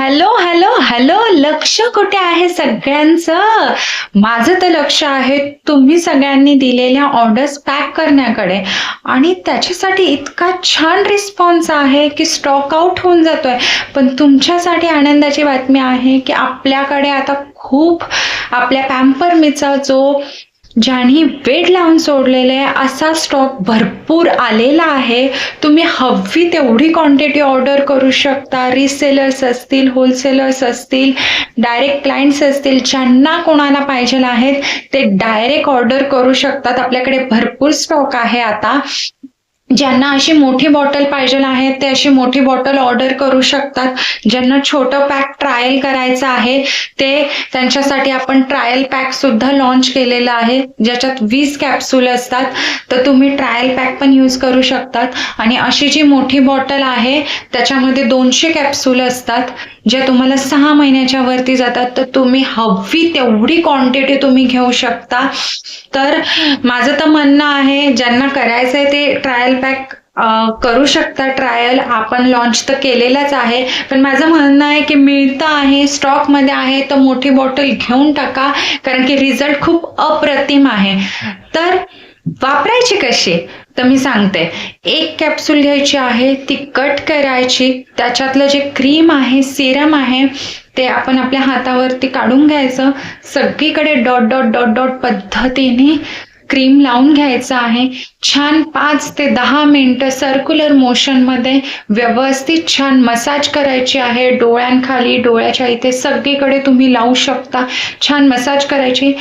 Hello hello hello लक्ष कुठे आहे सगळ्यांचं? माझं तर लक्ष आहे तुम्ही सगळ्यांनी दिलेल्या ऑर्डर्स पॅक करण्याकडे. आणि त्याच्यासाठी इतका छान रिस्पॉन्स आहे की स्टॉक आउट होऊन जातोय. पण तुमच्यासाठी आनंदाची बातमी आहे की आपल्याकडे आता खूप आपल्या पॅम्परमीचा जो ज्यांनी वेट लावून सोडलेले असा स्टॉक भरपूर आलेला आहे. तुम्ही हवी तेवढी क्वांटिटी ऑर्डर करू शकता. रिसेलर्स असतील होलसेलर्स असतील डायरेक्ट क्लायंट्स असतील ज्यांना कोणाला पाहिजे आहेत ते डायरेक्ट ऑर्डर करू शकतात. आपल्याकडे भरपूर स्टॉक आहे आता. ज्यांना अशी मोठी बॉटल पाहिजे आहे ते अशी मोठी बॉटल ऑर्डर करू शकतात. ज्यांना छोटं पॅक ट्रायल करायचं आहे ते त्यांच्यासाठी आपण ट्रायल पॅक सुद्धा लॉन्च केलेलं आहे. ज्याच्यात वीस कॅप्सूल असतात तर तुम्ही ट्रायल पॅक पण यूज करू शकतात. आणि अशी जी मोठी बॉटल आहे त्याच्यामध्ये दोनशे कॅप्सूल असतात. ज्या तुम्हाला सहा महिन्याच्या वरती जातात तर तुम्ही हवी तेवढी क्वांटिटी तुम्ही घेऊ शकता. तर माझं तर म्हणणं आहे ज्यांना करायचं आहे ते ट्रायल पॅक करू शकता. ट्रायल आपण लॉन्च तर केलेलाच आहे. पण माझं म्हणणं आहे की मिळतं आहे स्टॉकमध्ये आहे तर मोठी बॉटल घेऊन टाका. कारण की रिझल्ट खूप अप्रतिम आहे. तर वापरायची कशी? तर मी सांगते. एक कॅप्सूल घ्यायची आहे ती कट करायची. त्याच्यातलं जे क्रीम आहे सिरम आहे ते आपण आपल्या हातावरती काढून घ्यायचं. सगळीकडे डॉट डॉट डॉट डॉट पद्धतीने क्रीम लावून घ्यायचं आहे. छान पाच ते दहा मिनटं सर्क्युलर मोशनमध्ये व्यवस्थित छान मसाज करायची आहे. डोळ्यांखाली डोळ्याच्या इथे सगळीकडे तुम्ही लावू शकता. छान मसाज करायची.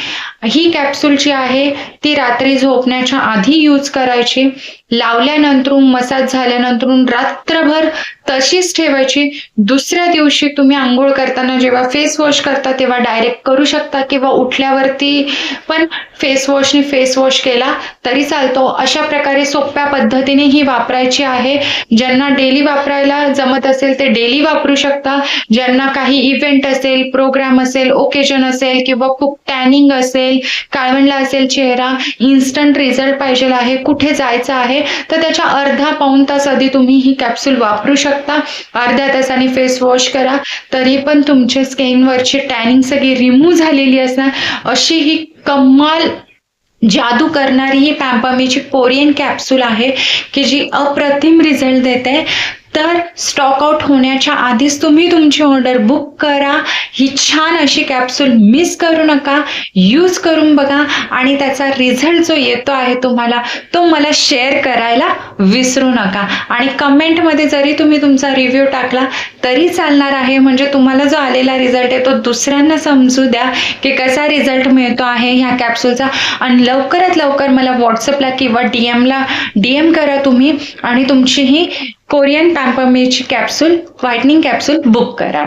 ही कॅप्सूल जी आहे ती रात्री झोपण्याच्या आधी यूज करायची. लावल्यानंतर मसाज झाल्यानंतर रात्रभर तशीच ठेवायची. दुसऱ्या दिवशी तुम्ही आंघोळ करताना जेव्हा फेस वॉश करता तेव्हा डायरेक्ट करू शकता किंवा उठल्यावरती पण फेस वॉशने फेस वॉश केला तरी चालतो. अशा प्रकारे सोप्या पद्धतीने ही वापरायची आहे. ज्यांना डेली वापरायला जमत असेल ते डेली वापरू शकता. ज्यांना काही इव्हेंट असेल प्रोग्राम असेल ओकेजन असेल किंवा खूप टॅनिंग असेल काळवंडला असेल चेहरा इन्स्टंट रिझल्ट पाहिजे आहे कुठे जायचं आहे तर त्याच्या अर्धा पाऊन तास आधी तुम्ही ही कॅप्सूल वापरू शकता. अर्ध्या तासाने फेस वॉश करा. तरी पण तुमच्या स्किनवरची टॅनिंग सगळी रिमूव्ह झालेली असणार. अशी ही कमाल जादू करणारी ही पॅम्पामीची कोरियन कॅप्सूल आहे की जी अप्रतिम रिझल्ट देते. तर स्टॉकआउट होण्याच्या आधीच तुम्ही तुमची ऑर्डर बुक करा. ही छान अशी कॅप्सूल मिस करू नका. यूज करून बघा आणि त्याचा रिझल्ट जो येतो आहे तुम्हाला तो मला शेअर करायला विसरू नका. आणि कमेंटमध्ये जरी तुम्ही तुमचा रिव्ह्यू टाकला तरी चालणार आहे. म्हणजे तुम्हाला जो आलेला रिझल्ट आहे तो दुसऱ्यांना समजू द्या की कसा रिझल्ट मिळतो आहे ह्या कॅप्सूलचा आणि लवकरात लवकर मला व्हॉट्सअपला किंवा डी एमला डी एम करा तुम्ही आणि तुमची ही कोरियन पॅम्परमेची कॅप्सूल व्हायटनिंग कॅप्सूल बुक करा.